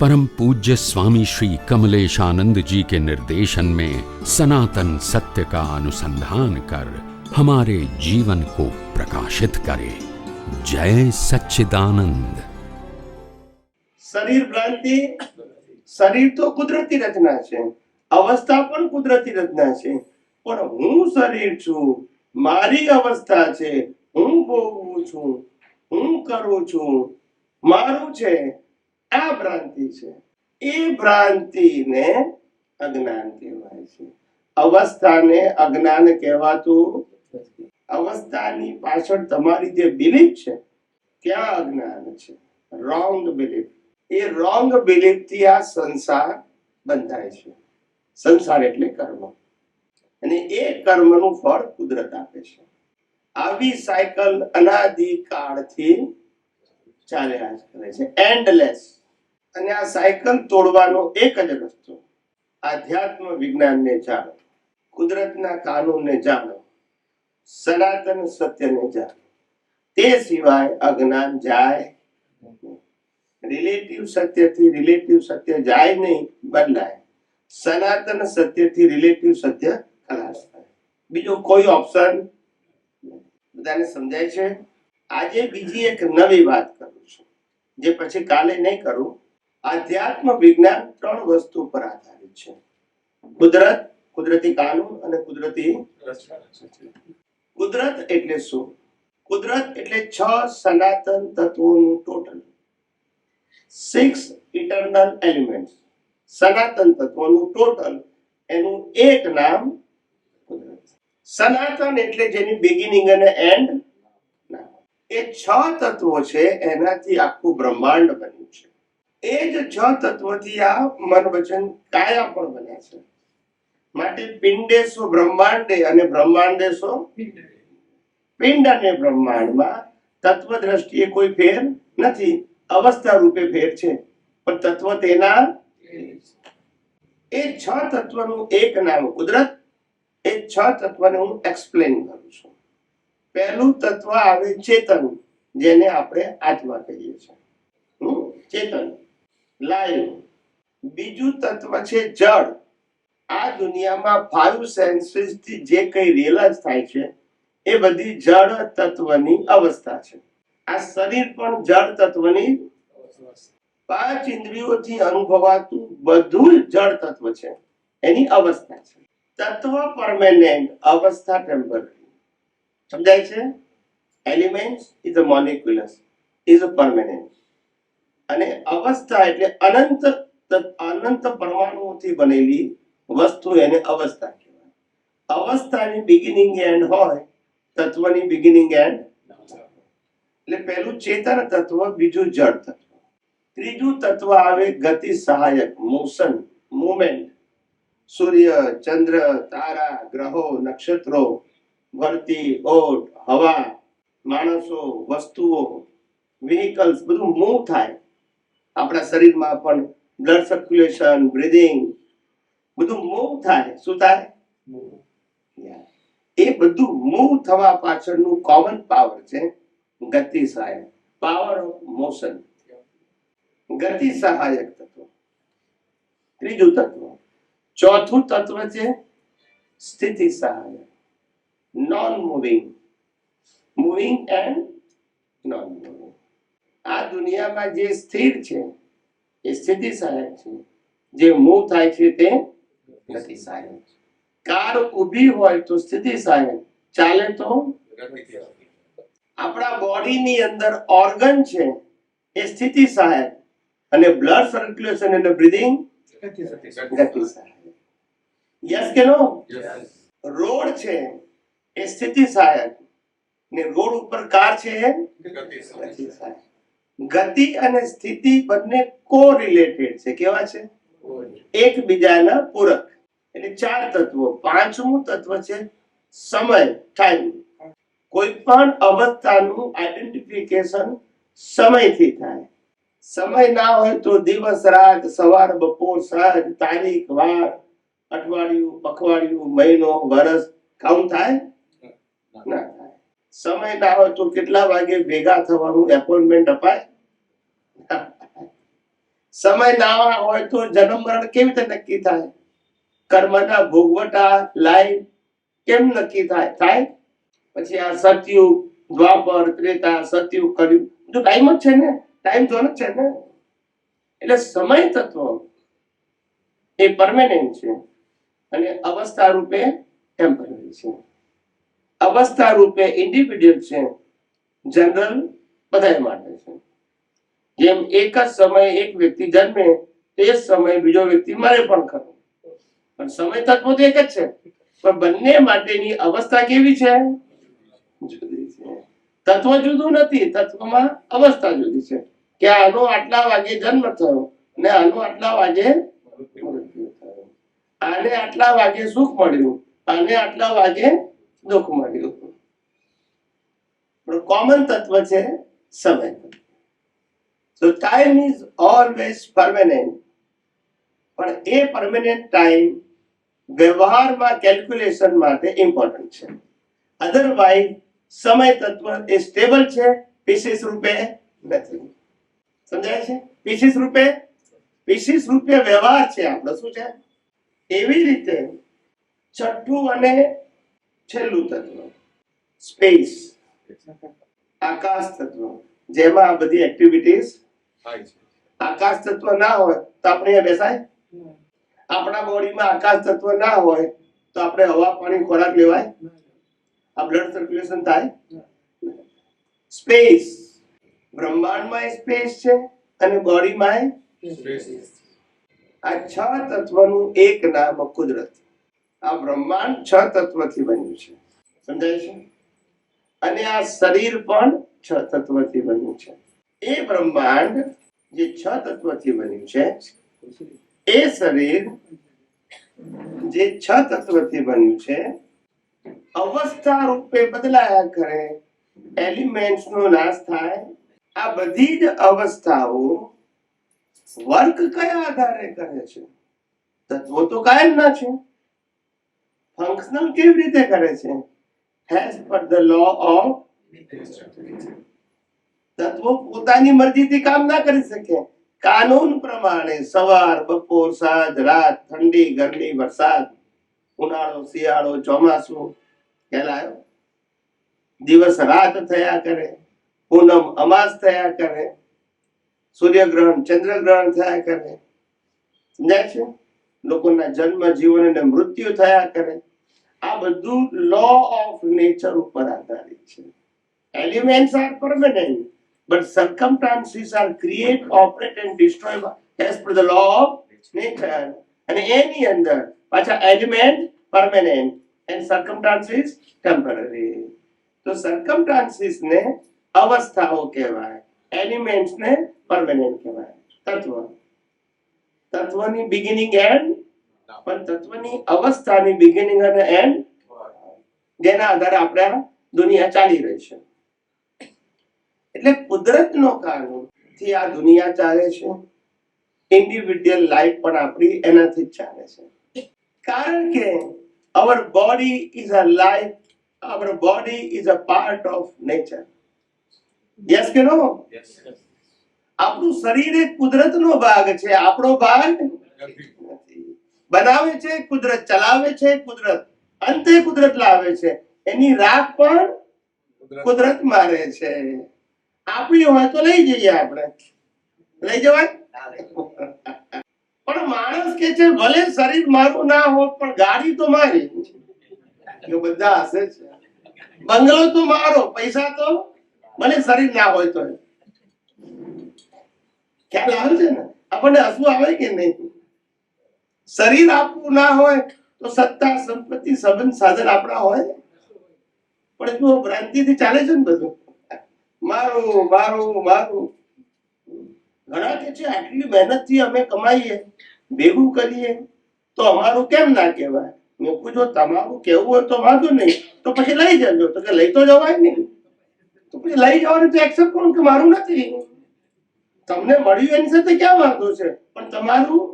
परम पूज्य स्वामी श्री कमलेश आनंद जी के निर्देशन में सनातन सत्य का अनुसंधान कर हमारे जीवन को प्रकाशित करे जय सच्चिदानंद શરીર ભ્રાંતિ શરીર તો કુદરતી રચના છે અવસ્થા પણ કુદરતી રચના છે પણ હું શરીર છું મારી અવસ્થા છે હું ભોગવું છું હું કરું છું મારું છે આ ભ્રાંતિ છે. એ ભ્રાંતિને અજ્ઞાન કહેવાય છે. અવસ્થાને અજ્ઞાન કહેવાતું અવસ્થાની પાછળ તમારી જે બિલીફ છે ત્યાં અજ્ઞાન છે? રોંગ બિલીફ એ રોંગ બિલીફથી આ સંસાર બંધાય છે. સંસાર એટલે કર્મ. અને એ કર્મનું ફળ કુદરત આપે છે. આવી સાયકલ અનાદિ કાળથી ચાલ્યા કરે છે. એન્ડલેસ અને આ સાયકલ તોડવાનો એક જ રસ્તો. આધ્યાત્મ વિજ્ઞાનને જાણો, કુદરતના કાનૂનને જાણો, સનાતન સત્યને જાણો. તે સિવાય અજ્ઞાન જાય રિલેટિવ સત્યથી રિલેટિવ સત્ય જાય નહીં, બદલાય. સનાતન સત્યથી રિલેટિવ સત્ય ખલાસ થાય. બીજો કોઈ ઓપ્શન બધાને સમજાય છે? આજે બીજી એક નવી વાત કરું છું, જે પછી કાલે નહીં કરું. આધ્યાત્મ વિજ્ઞાન ત્રણ વસ્તુ પર આધારિત છે. કુદરત, કુદરતી કાનૂન અને કુદરતી કુદરત એટલે શું? કુદરત એટલે છ સનાતન તત્વોનું ટોટલ. સિક્સ ઇટરનલ એલિમેન્ટ સનાતન તત્વોનું ટોટલ, એનું એક નામ કુદરત સનાતન એટલે જેની બિગિનિંગ અને એન્ડ એ છ તત્વો છે, એનાથી આખું બ્રહ્માંડ બન્યું છે. એ જ છ તત્વથી આ મન વચન કાયા પણ બને છે. માટે પિંડેશો બ્રહ્માંડે અને બ્રહ્માંડેશો પિંડ. અને બ્રહ્માંડમાં તત્વ દ્રષ્ટિએ કોઈ ફેર નથી. અવસ્થા રૂપે ફેર છે. પણ તત્વ તેના એ છ તત્વનું એક નામ કુદરત. એ છ તત્વને હું એક્સપ્લેન કરું છું. પહેલું તત્વ આવે ચેતન જેને આપણે આત્મા કહીએ છીએ. ચેતન. લાઈવ બીજું તત્વ છે જળ. આ દુનિયામાં ફાઈવ સેન્સીસથી જે કઈ રિયલાઇઝ થાય છે, એ બધી જળ તત્વની અવસ્થા છે. આ શરીર પણ જળ તત્વની પાંચ ઇન્દ્રિયોથી અનુભવાતું બધું જળ તત્વ છે. એની અવસ્થા છે. તત્વ પરમેનન્ટ અવસ્થા ટેમ્પરરી સમજાય છે? Element is a molecules is a permanent અને અવસ્થા એટલે અનંત અનંત પરમાણુઓથી બનેલી વસ્તુ એને અવસ્થા કહેવાય. અવસ્થાની બિગિનિંગ એન્ડ હોય, તત્વની બિગિનિંગ એન્ડ એટલે પહેલું ચેતન તત્વ, બીજું જળ તત્વ. ત્રીજું તત્વ આવે ગતિ સહાયક મોશન મુવમેન્ટ સૂર્ય, ચંદ્ર, તારા, ગ્રહો, નક્ષત્રો, ભરતી, ઓટ, હવા, માણસો, વસ્તુઓ વ્હીકલ્સ બધું મૂવ થાય. આપણા શરીરમાં પણ બ્લડ સર્ક્યુલેશન બ્રીધિંગ બધું મૂવ થાય. શું થાય? એ બધું મૂવ થવા પાછળનું કોમન પાવર છે ગતિ સહાયક. પાવર ઓફ મોશન ગતિ સહાયક તત્વ. ત્રીજું તત્વ. ચોથું તત્વ છે સ્થિતિ સહાયક. Non moving moving and non moving દુનિયામાં જે સ્થિર છે, એ સ્થિતિ સહાયક છે. જે મૂવ થાય છે તે ગતિ સહાયક કાર ઊભી હોય તો સ્થિતિ સહાયક ચાલે તો? આપણા બોડીની અંદર ઓર્ગન છે, એ સ્થિતિ સહાયક અને બ્લડ સર્ક્યુલેશન અને બ્રીધિંગ ગતિ સહાયક યસ કે નો? રોડ છે, એ સ્થિતિ સહાયક ને રોડ ઉપર કાર છે ગતિ સહાયક ગતિ અને સ્થિતિ બંને કો રિલેટેડ છે. કેવા છે? એકબીજાના પૂરક. એટલે ચાર તત્વો. પાંચમું તત્વ છે સમય ટાઈમ કોઈ પણ અવસ્થાનું આઈડેન્ટિફિકેશન સમયથી થાય. સમય ના હોય તો દિવસ, રાત, સવાર, બપોર, સાંજ, તારીખ, વાર, અઠવાડિયું, પખવાડિયું, મહિનો, વર્ષ કાઉન્ટ થાય. સમય ના હોય તો કેટલા વાગે ભેગા થવાનું એપોઇન્ટમેન્ટ અપાય? સમય ના હોય તો જન્મ મરણ કેવી રીતે નક્કી થાય? કર્મના ભોગવટા લાઈફ કેમ નક્કી થાય? થાય? પછી આ સતયુગ, દ્વાપર, ત્રેતા, સતયુગ કર્યું જો ટાઈમ જ છે ને? ટાઈમ જોન જ છે ને? એટલે સમય તત્વ એ પરમેનન્ટ છે અને અવસ્થા રૂપે ટેમ્પરરી છે. અવસ્થા રૂપે ઇન્ડિવિડ્યુઅલ છે. જનરલ બધા માટે છે. જેમ એક જ સમયે એક વ્યક્તિ જન્મે, તે જ સમયે બીજો વ્યક્તિ મરે પણ ખરો. પણ સમય તત્વો તો એક જ છે. પણ બંને માટેની અવસ્થા કેવી છે? તત્વ જુદું નથી, તત્વમાં અવસ્થા જુદી છે. કે આનો આટલા વાગે જન્મ થયો ને આનો આટલા વાગે આને આટલા વાગે સુખ મળ્યું, આને આટલા વાગે દુઃખ મળ્યું પણ કોમન તત્વ છે સમય. તો ટાઈમ ઇઝ ઓલવેઝ પરમેનન્ટ પણ એ પરમેનન્ટ ટાઈમ વ્યવહારમાં કેલ્ક્યુલેશન માટે ઇમ્પોર્ટન્ટ છે. અધરવાઇઝ સમય તત્વ એ સ્ટેબલ છે પીસીસ રૂપે નથી. સમજાય છે? પીસીસ રૂપે? પીસીસ રૂપે વ્યવહાર છે આપણો. શું છે? એવી રીતે છઠ્ઠું અને છેલ્લું તત્વ. સ્પેસ આકાશ તત્વ જેમાં આ બધી એક્ટિવિટીઝ આકાશ તત્વ ના હોય તો આપણે અહીંયા બેસાય? આપણા બોડીમાં આકાશ તત્વ ના હોય તો આપણે હવા પાણી ખોરાક લેવાય? આ બ્લડ સર્ક્યુલેશન થાય? સ્પેસ બ્રહ્માંડમાં સ્પેસ છે અને બોડીમાં આ છ તત્વનું એક નામ કુદરત. આ બ્રહ્માંડ છ તત્વથી બન્યું છે. સમજાય છે? અને આ શરીર પણ છ તત્વથી બન્યું છે. એ બ્રહ્માંડ જે છ તત્વથી બન્યું છે, એ શરીર જે છ તત્વથી બન્યું છે, અવસ્થા રૂપે બદલાયા કરે એલિમેન્ટ્સ નો નાશ થાય, આ બધી જ અવસ્થાઓ વર્ક કયા આધારે કરે છે? તત્વો તો કાયમ ના છે. ફંક્શનલ કેવી રીતે કરે છે? હેઝ પર ધ લો ઓફ તત્વો પોતાની મરજીથી કામ ના કરી શકે. કાનૂન પ્રમાણે સવાર, બપોર, સાંજ, રાત, ઠંડી, ગરમી, વરસાદ, ઉનાળો, શિયાળો, ચોમાસું કહેલાયો દિવસ રાત થયા કરે, પૂનમ અમાસ થયા કરે, સૂર્યગ્રહણ, ચંદ્રગ્રહણ થયા કરે. સમજાય છે? લોકોના જન્મ, જીવન અને મૃત્યુ થયા કરે. આ બધું લો ઓફ નેચર ઉપર આધારિત છે elements are permanent but circumstances are create, operate and destroy as per the law of nature. અને એની અંદર પાછા element permanent and circumstances temporary. તો circumstances ને અવસ્થાઓ કહેવાય એલિમેન્ટ્સ ને પરમેનન્ટ કહેવાય તત્વ તત્વની બિગિનિંગ એન્ડ પણ તત્વની અવસ્થાની બિગિનિંગ અને એન્ડ જેના આધારે આપણે દુનિયા ચાલી રહી છે. એટલે કુદરતનો કાનૂનથી આ દુનિયા ચાલે છે. ઇન્ડિવિડ્યુઅલ લાઈફ પણ આપણી એનાથી જ ચાલે છે. કારણ કે our body is a life our body is a part of nature yes કે નો આપણું શરીર એક કુદરતનો ભાગ છે આપણો ભાગ નથી. બનાવે છે કુદરત ચલાવે છે કુદરત અંતે કુદરત લાવે છે. એની રાખ પણ કુદરત મારે છે. આપણી હોય તો લઈ જઈએ આપણે. લઈ જવાય? પણ માણસ કે છે ભલે શરીર મારું ના હોત પણ ગાડી તો મારી એ બધા હશે છે બંગલો તો મારો પૈસા તો ભલે શરીર ના હોય તો ખ્યાલ આવે છે ને? આપણને હસવું આવે કે નહીં? શરીર આપવું ના હોય તો સત્તા, સંપત્તિ, સંબંધ સાધન આપણા હોય. પણ જો ભ્રાંતિથી ચાલે છે ને બધું, મારું મારું મારું. ઘણા કે છે, આટલી મહેનતથી અમે કમાઈએ, ભેગું કરીએ, તો અમારું કેમ ના કહેવાય? મેં જો તમારું કેવું હોય તો વાંધો નહીં, તો પછી લઈ જજો. તો કે લઈ તો જવાય નહીં તો પછી લઈ જવાનું તો એક્સેપ્ટ કરું કે મારું નથી? તમને મળ્યું એની સાથે ક્યાં વાંધો છે? પણ તમારું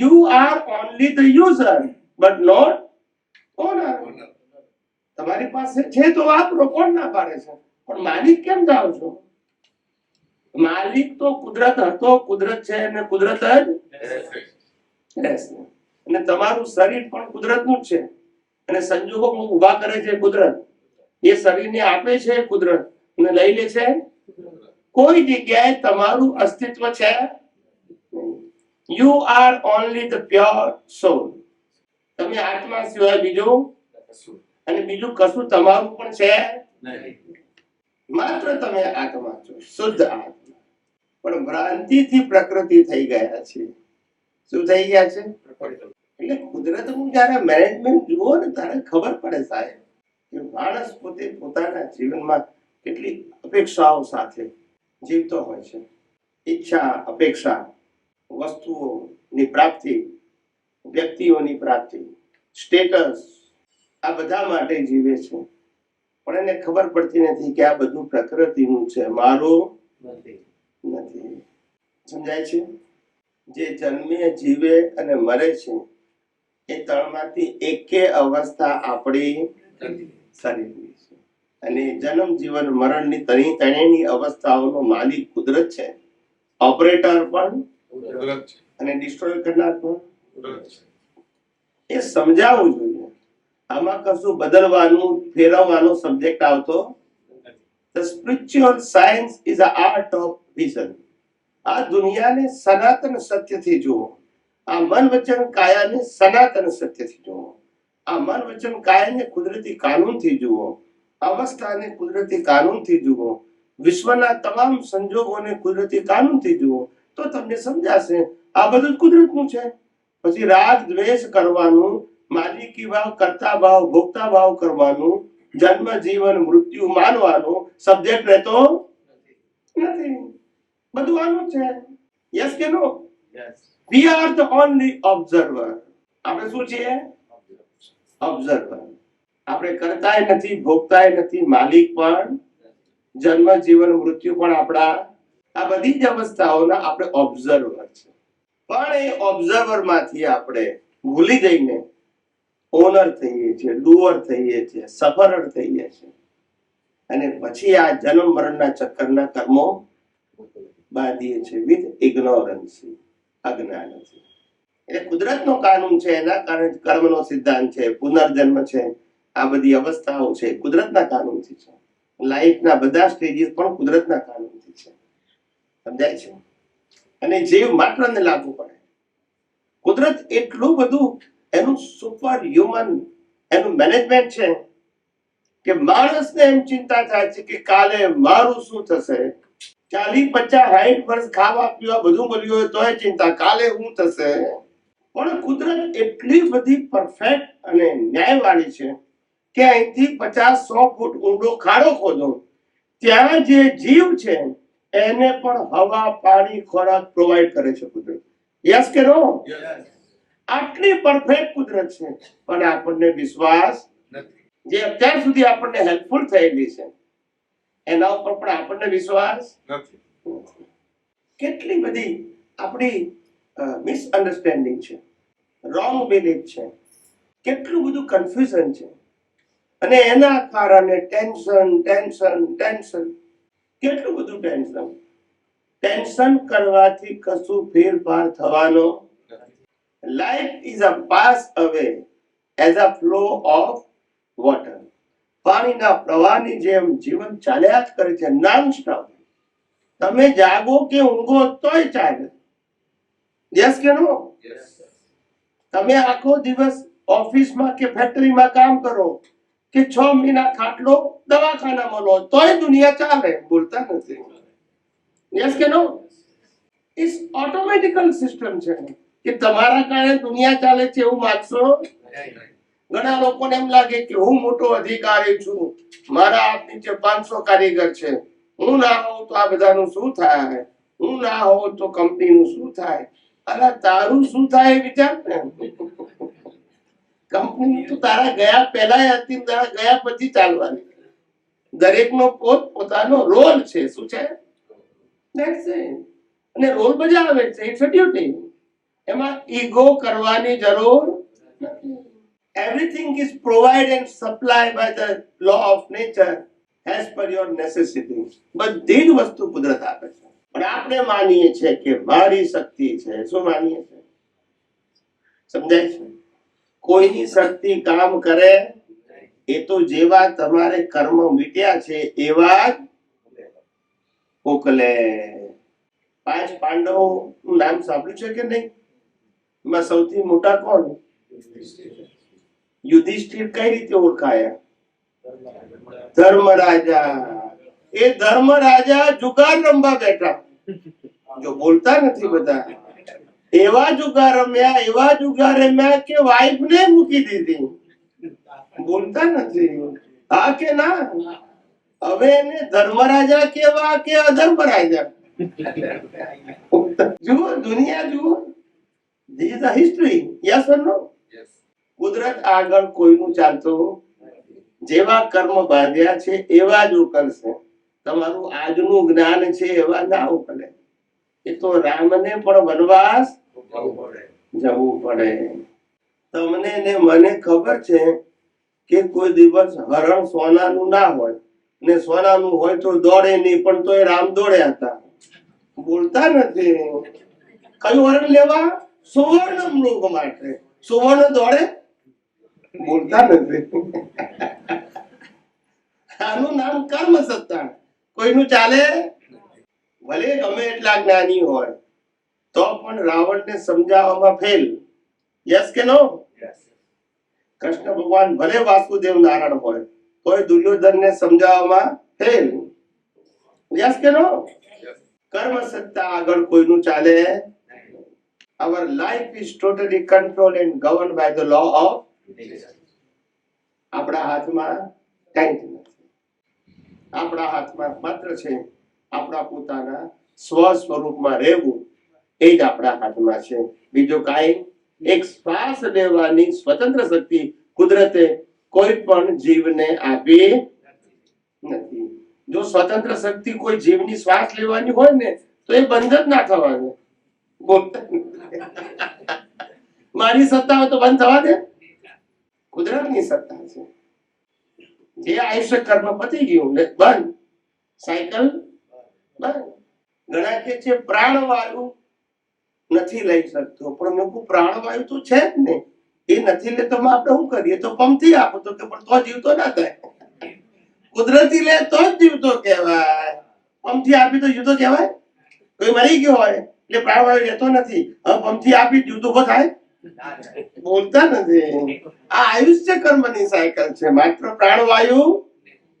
you are only the user but not owner. તમારી પાસે છે તો વાપરો કોણ ના પાડે છે. પણ માલિક કેમ જાઓ છો? માલિક તો કુદરત હતો કુદરત છે અને કુદરત જ રહેશે. અને તમારું શરીર પણ કુદરતનું જ છે. અને સંજોગો ઊભા કરે છે કુદરત. એ શરીરને આપે છે કુદરત. અને લઈ લે છે? કોઈ જગ્યાએ તમારું અસ્તિત્વ છે? You are only the pure soul તમે આત્મા સિવાય બીજું અને બીજું કશું તમારું પણ છે માત્ર તમે આત્મા છો, શુદ્ધ આત્મા. પણ ભ્રાંતિથી પ્રકૃતિ થઈ ગયા છે. શું થઈ ગયા છે? એટલે કુદરત હું જયારે મેનેજમેન્ટ જુઓ ને ત્યારે ખબર પડે સાહેબ કે માણસ પોતે પોતાના જીવનમાં કેટલી અપેક્ષાઓ સાથે જીવતો હોય છે. ઈચ્છા, અપેક્ષા વસ્તુઓની પ્રાપ્તિ વ્યક્તિઓની પ્રાપ્તિ સ્ટેટસ આ બધા માટે જીવે છે. પણ એને ખબર પડતી નથી કે આ બધું પ્રકૃતિનું છે. મારું નથી. સમજાય છે? જે જન્મે જીવે અને મરે છે એ ત્રણમાંથી એકે અવસ્થા આપણી શરીરની છે. અને જન્મ જીવન મરણની તણી ત્રણેયની અવસ્થાઓનો માલિક કુદરત છે. ઓપરેટર પણ અને ડિસ્ટ્રોય કરનાર પણ એ સમજાવવું જોઈએ. આમાં કશું બદલવાનું ફેરવવાનો સબ્જેક્ટ આવતો the spiritual science is a art of vision આ દુનિયાને સનાતન સત્યથી જુઓ. આ મન વચન કાયાને સનાતન સત્યથી જુઓ. આ મન વચન કાયાને કુદરતી કાનૂનથી જુઓ. અવસ્થાને કુદરતી કાનૂનથી જુઓ. વિશ્વના તમામ સંજોગોને કુદરતી કાનૂનથી જુઓ. તો તમને સમજાશે. આ બધું કુદરતનું છે. પછી રાગ દ્વેષ કરવાનું માલિકી ભાવ કરતા ભાવ ભોગતા ભાવ કરવાનું જન્મ જીવન મૃત્યુ માનવાનું સબ્જેક્ટ રહેતો નથી. બધું આનું છે. યસ કે no we are the only observer આપણે શું છીએ? ઓબ્ઝર્વર આપણે કરતાય નથી ભોગતાય નથી માલિક પણ. જન્મ જીવન મૃત્યુ પણ આપણા આ બધી જ અવસ્થાઓના આપણે ઓબ્ઝર્વર છે. પણ એ ઓબ્ઝર્વરમાંથી આપણે ભૂલી જઈને ઓનર થઈએ છીએ ડુઅર થઈએ છીએ સફરર થઈએ છીએ. અને પછી આ જન્મ મરણના ચક્કરના કર્મો બાંધીએ છીએ વિથ ઇગ્નોરન્સ અજ્ઞાનથી. એટલે કુદરતનો કાનૂન છે, એના કારણે કર્મનો સિદ્ધાંત છે, પુનર્જન્મ છે, આ બધી અવસ્થાઓ છે, કુદરતના કાનૂનથી છે. લાઈફના બધા સ્ટેજીસ પણ કુદરતના કાનૂનથી છે સમજાય છે? અને જીવ માત્રને લાગુ પડે. કુદરત એટલું બધું એનું સુપર હ્યુમન એનું મેનેજમેન્ટ છે કે માણસને એમ ચિંતા થાય છે કે કાલે મારું શું થશે? ચાલી પચાસ સાઠ વર્ષ ખાવા, પીવા બધું મળ્યું હોય તોય ચિંતા. કાલે શું થશે? પણ કુદરત એટલી બધી પરફેક્ટ અને ન્યાયવાળી છે કે અહીંથી પચાસ, સો ફૂટ ઊંડો ખાડો ખોદો. ત્યાં જે જીવ છે એને પણ હવા પાણી ખોરાક પ્રોવાઈડ કરે છે કુદરત. યસ કે નો આટલી પરફેક્ટ કુદરત છે. પણ આપણને વિશ્વાસ જે અત્યાર સુધી આપણને હેલ્પફુલ થયેલી છે એના ઉપર પણ આપણને વિશ્વાસ કેટલી બધી આપણી મિસઅન્ડરસ્ટેન્ડિંગ છે રોંગ બિલીફ છે કેટલું બધું કન્ફ્યુઝન છે. અને એના કારણે ટેન્શન ટેન્શન ટેન્શન કેટલું બધું ટેન્શન ટેન્શન કરવાથી કશું ફેરફાર થવાનો life is a pass away as a flow of water પાણીના પ્રવાહની જેમ જીવન ચાલ્યા જ કરે છે નોન સ્ટોપ તમે જાગો કે ઊંઘો તોય ચાલે. યસ કે નો તમે આખો દિવસ ઓફિસમાં કે ફેક્ટરીમાં કામ કરો. કે છ મહિના ખાટલો દવાખાનામાં લો, તોય દુનિયા ચાલે. બોલતા નથી. યસ કે નો ઇસ ઓટોમેટિકલ સિસ્ટમ છે. કે તમારા કારણે દુનિયા ચાલે છે એવું માનશો? ઘણા લોકોને એમ લાગે કે હું મોટો અધિકારી છું. મારા હાથ નીચે પાંચસો કારીગર છે. હું ના હોઉં તો આ બધાનું શું થાય? હું ના હોઉં તો કંપનીનું શું થાય? અરે તારું શું થાય વિચાર ને? કંપની તો તારા ગયા પહેલા હતી તારા ગયા પછી ચાલવાની. દરેકનો પોત પોતાનો રોલ છે, શું છે? અને રોલ બજાવે છે ઇટ્સ ડ્યુટી એમાં ઈગો કરવાની જરૂર everything is is and supply by the law of nature as per your necessity બધી જ વસ્તુ કુદરત આપે છે. પણ આપણે માનીએ છીએ કે મારી શક્તિ છે. શું માનીએ છીએ? સમજાય છે? કોઈની શક્તિ કામ કરે, એ તો જેવા તમારે કર્મ મીટ્યા છે, એવા જ મોકલે પાંચ પાંડવો, નું નામ સાંભળ્યું છે કે નહીં? એમાં સૌથી મોટા કોણ? યુધિષ્ઠિર કઈ રીતે ઓળખાયા? ધર્મરાજા. એ ધર્મરાજા જુગાર રમવા બેઠા. જો બોલતા નથી બધા. એવા જુગા રમ્યા એવા જુગાર રમ્યા કે વાઈફ ને મૂકી દીધી. બોલતા નથી. હા કે ના? હવે એને ધર્મરાજા કેવા કે અધર્મરાજા? જુઓ દુનિયા જુઓ. This is history yes or no કુદરત આગળ કોઈનું ચાલતો જેવા કર્મ બાંધ્યા છે એવા જ ઉકલશે. તમારું આજનું જ્ઞાન છે એવા ના ઉકલે. એ તો રામને પણ વનવાસ જવું પડે. તમને ને મને ખબર છે કે કોઈ દિવસ હરણ સોનાનું ના હોય ને સોનાનું હોય તો દોડે નહીં પણ તોય રામ દોડ્યા હતા. બોલતા નથી. કયું હરણ લેવા? સુવર્ણ મૃગ માટે. સુવર્ણ દોડે? બોલતા નથી. આનું નામ કર્મ સત્તા કોઈનું ચાલે? ભલે ગમે એટલા જ્ઞાની હોય તો પણ રાવણને સમજાવવામાં ફેલ યસ કે નો કૃષ્ણ ભગવાન ભલે વાસુદેવ નારાયણ હોય તોય દુર્યોધનને સમજાવવામાં ફેલ યસ કે નો કર્મ સત્તા આગળ કોઈનું ચાલે? Our life is totally controlled and governed by the law of આપણા હાથમાં કંઈ નથી. આપણા હાથમાં માત્ર છે આપણા પોતાના સ્વ સ્વરૂપમાં રહેવું એ જ આપણા હાથમાં છે. બીજો કાંઈ, એક શ્વાસ લેવાની સ્વતંત્ર શક્તિ કુદરતે કોઈ પણ જીવને આપી નથી. જો સ્વતંત્ર શક્તિ કોઈ જીવની શ્વાસ લેવાની હોય ને, તો એ બંધ જ ના થવાનું. મારી સત્તા તો બંધ થવા દે. કુદરતની સત્તા છે. જે આયુષ્ય કર્મ પતી ગયું બંધ. સાયકલ ઘણા કે છે, પ્રાણવાયુ નથી લઈ શકતો. પણ મેં પ્રાણવાયુ તો છે જ ને. એ નથી લેતો આપણે શું કરીએ? તો પંપથી આપો તો કે, પણ તો જીવતો ના થાય. કુદરતી લે તો જ જીવતો કહેવાય. પંપથી આપી તો જીવતો કહેવાય? કોઈ મરી ગયો હોય, એટલે પ્રાણવાયુ લેતો નથી. હવે પંપથી આપી જીવતો ઊભો થાય? બોલતા નથી. આ આયુષ્ય કર્મની સાયકલ છે. માત્ર પ્રાણવાયુ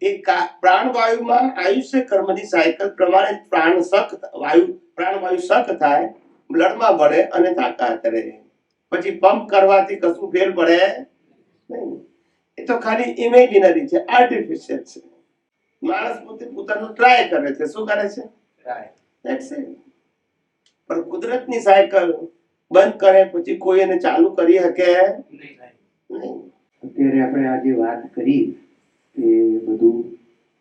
એ પ્રાણવાયુમાં આયુષ્ય કર્મની સાયકલ પ્રમાણે પ્રાણ સક વાયુ પ્રાણવાયુ સક થાય બ્લડમાં ભળે અને તાકાત રહે. પછી પંપ કરવાથી કશું ફેર પડે નહીં. એ તો ખાલી ઇમેજિનરી છે આર્ટિફિશિયલ છે. માણસ પોતે પોતાનું ટ્રાય કરે છે. શું કરે છે. પણ કુદરતની સાયકલ બંધ કરે પછી કોઈ એને ચાલુ કરી શકે? નહીં. અત્યારે આપણે આજે વાત કરી કે બધું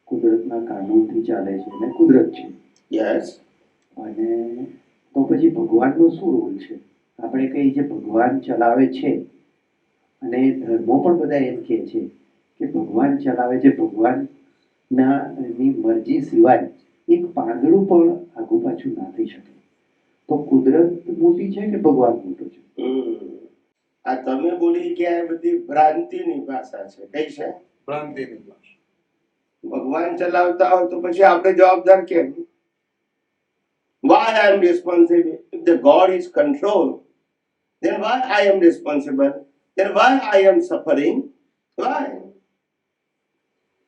કુદરતના કાનૂનથી ચાલે છે અને કુદરત છે. યસ અને તો પછી ભગવાનનો શું રોલ છે? આપણે કહીએ જે ભગવાન ચલાવે છે અને ધર્મો પણ બધા એમ કહે છે કે ભગવાન ચલાવે છે ભગવાનના ની મરજી સિવાય એક પાંદડું પણ આગુ પાછું ના થઈ શકે. તો કુદરત મોટી છે કે ભગવાન મોટો છે. આ તમે બોલી ગયા બધી ભ્રાંતિની ભાષા છે કઈ છે? ભ્રાંતિની ભાષા. ભગવાન ચલાવતા હોય તો પછી આપણે જવાબદાર કેમ? Why i am responsible? If the god is control then why i am responsible? Then why i am suffering? Why?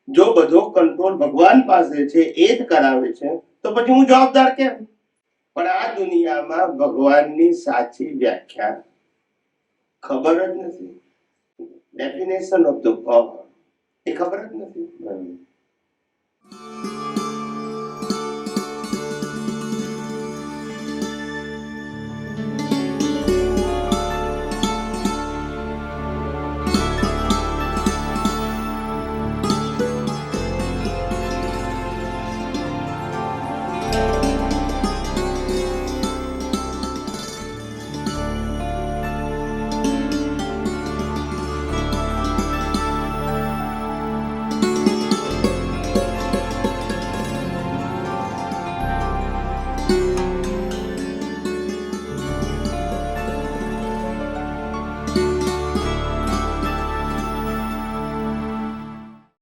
જો બધો કંટ્રોલ ભગવાન પાસે છે એ જ કરાવે છે તો પછી હું જવાબદાર કેમ? પણ આ દુનિયામાં ભગવાનની સાચી વ્યાખ્યા ખબર જ નથી. ડેફિનેશન ઓફ ધ પાવર એ ખબર જ નથી.